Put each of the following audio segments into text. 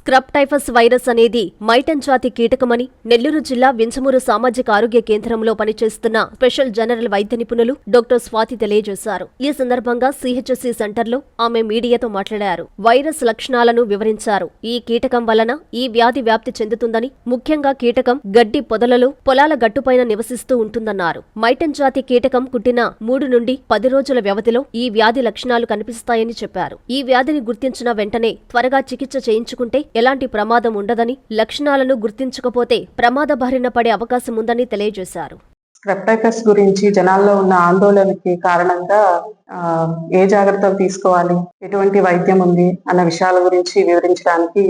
Scrub typhus virus అనేది మైటన్ జాతి కీటకమని నెల్లూరు జిల్లా వించమూరు సామాజిక ఆరోగ్య కేంద్రంలో పనిచేస్తున్న స్పెషల్ జనరల్ వైద్య నిపుణులు డాక్టర్ స్వాతి తెలియజేశారు. ఈ సందర్భంగా సిహెచ్ఎస్సి సెంటర్లో ఆమె మీడియాతో మాట్లాడారు. వైరస్ లక్షణాలను వివరించారు. ఈ కీటకం వలన ఈ వ్యాధి వ్యాప్తి చెందుతుందని ముఖ్యంగా కీటకం గడ్డి పొదలలో పొలాల గట్టుపైన నివసిస్తూ ఉంటుందన్నారు. మైటన్ జాతి కీటకం కుట్టిన మూడు నుండి పది రోజుల వ్యవధిలో ఈ వ్యాధి లక్షణాలు కనిపిస్తాయని చెప్పారు. ఈ వ్యాధిని గుర్తించిన వెంటనే త్వరగా చికిత్స చేయించుకుంటే ఎలాంటి ప్రమాదం ఉండదని లక్షణాలను గుర్తించకపోతే ప్రమాద బారిన పడే అవకాశం ఉందని తెలియజేశారు. స్క్రెప్టైటిస్ గురించి జనాల్లో ఉన్న ఆందోళనకి కారణంగా ఆ, ఏ జాగ్రత్తలు తీసుకోవాలి ఎటువంటి వైద్యం ఉంది అన్న విషయాల గురించి వివరించడానికి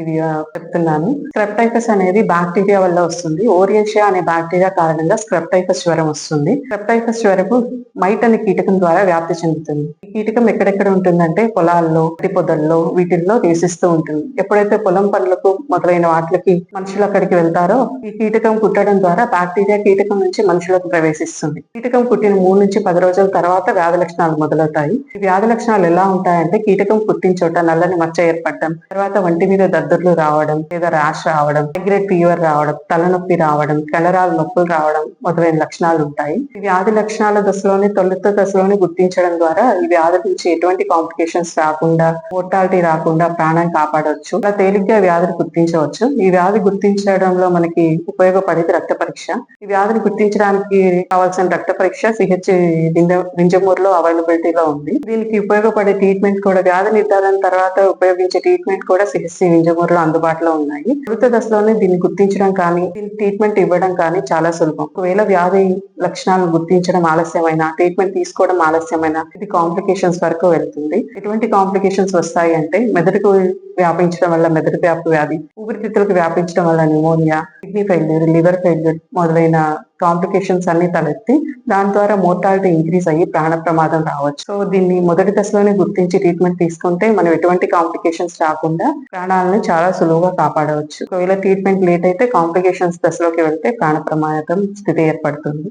ఇది చెప్తున్నాను. స్క్రెప్టైటిస్ అనేది బ్యాక్టీరియా వల్ల వస్తుంది. ఓరియేషియా అనే బ్యాక్టీరియా కారణంగా స్క్రెప్టైటిస్ జ్వరం వస్తుంది. స్క్రెప్టైటిస్ జ్వరము మైట్ అనే కీటకం ద్వారా వ్యాప్తి చెందుతుంది. ఈ కీటకం ఎక్కడెక్కడ ఉంటుందంటే పొలాల్లో గడ్డి పొదల్లో వీటిల్లో నివసిస్తూ ఉంటుంది. ఎప్పుడైతే పొలం పనులకు మొదలైన వాటికి మనుషులు అక్కడికి వెళ్తారో ఈ కీటకం కుట్టడం ద్వారా బ్యాక్టీరియా కీటకం నుంచి మనుషులకు ప్రవేశిస్తుంది. కీటకం కుట్టిన మూడు నుంచి పది రోజుల తర్వాత వ్యాధి లక్షణాలు మొదలవుతాయి. ఈ వ్యాధి లక్షణాలు ఎలా ఉంటాయంటే కీటకం కుట్టిన చోట నల్లని మచ్చ ఏర్పడడం తర్వాత వంటి మీద దద్దుర్లు రావడం లేదా ర్యాష్ రావడం హైగ్రేడ్ ఫీవర్ రావడం తలనొప్పి రావడం కలరాల నొప్పులు రావడం మొదలైన లక్షణాలు ఉంటాయి. ఈ వ్యాధి లక్షణాల దశలోనే తొలుత దశలోనే గుర్తించడం ద్వారా ఈ వ్యాధి నుంచి ఎటువంటి కాంప్లికేషన్స్ రాకుండా మోర్టాలిటీ రాకుండా ప్రాణం కాపాడవచ్చు. అలా తేలిగ్గా వ్యాధిని గుర్తించవచ్చు. ఈ వ్యాధి గుర్తించడంలో మనకి ఉపయోగపడేది రక్త పరీక్ష. ఈ వ్యాధిని గుర్తించడానికి కావాల్సిన రక్త పరీక్ష సిహెచ్ వింజమూరులో అవైలబిలిటీలో ఉంది. దీనికి ఉపయోగపడే ట్రీట్మెంట్ కూడా వ్యాధి నిర్ధారణ తర్వాత ఉపయోగించే ట్రీట్మెంట్ కూడా సిహెచ్సి వింజమూరులో అందుబాటులో ఉన్నాయి. తొలుత దశలోనే దీన్ని గుర్తించడం కానీ దీని ట్రీట్మెంట్ ఇవ్వడం కానీ చాలా సులభం. ఒకవేళ వ్యాధి లక్షణాలను గుర్తించడం ఆలస్యమైన ట్రీట్మెంట్ తీసుకోవడం ఆలస్యమైన ఇది కాంప్లికేషన్స్ వరకు వెళ్తుంది. ఎటువంటి కాంప్లికేషన్స్ వస్తాయి అంటే మెదడుకు వ్యాపించడం వల్ల మెదడు వ్యాపు వ్యాధి ఊపిరితిత్తులకు వ్యాపించడం వల్ల pneumonia kidney failure liver failure మొదలైన కాంప్లికేషన్స్ అన్ని తలెత్తి దాని ద్వారా మోర్టాలిటీ ఇంక్రీజ్ అయ్యి ప్రాణ ప్రమాదం రావచ్చు. సో దీన్ని మొదటి దశలోనే గుర్తించి ట్రీట్మెంట్ తీసుకుంటే మనం ఎటువంటి కాంప్లికేషన్స్ రాకుండా ప్రాణాలను చాలా సులువుగా కాపాడవచ్చు. ఒకవేళ ట్రీట్మెంట్ లేట్ అయితే కాంప్లికేషన్స్ దశలోకి వెళ్తే ప్రాణ ప్రమాదం స్థితి ఏర్పడుతుంది.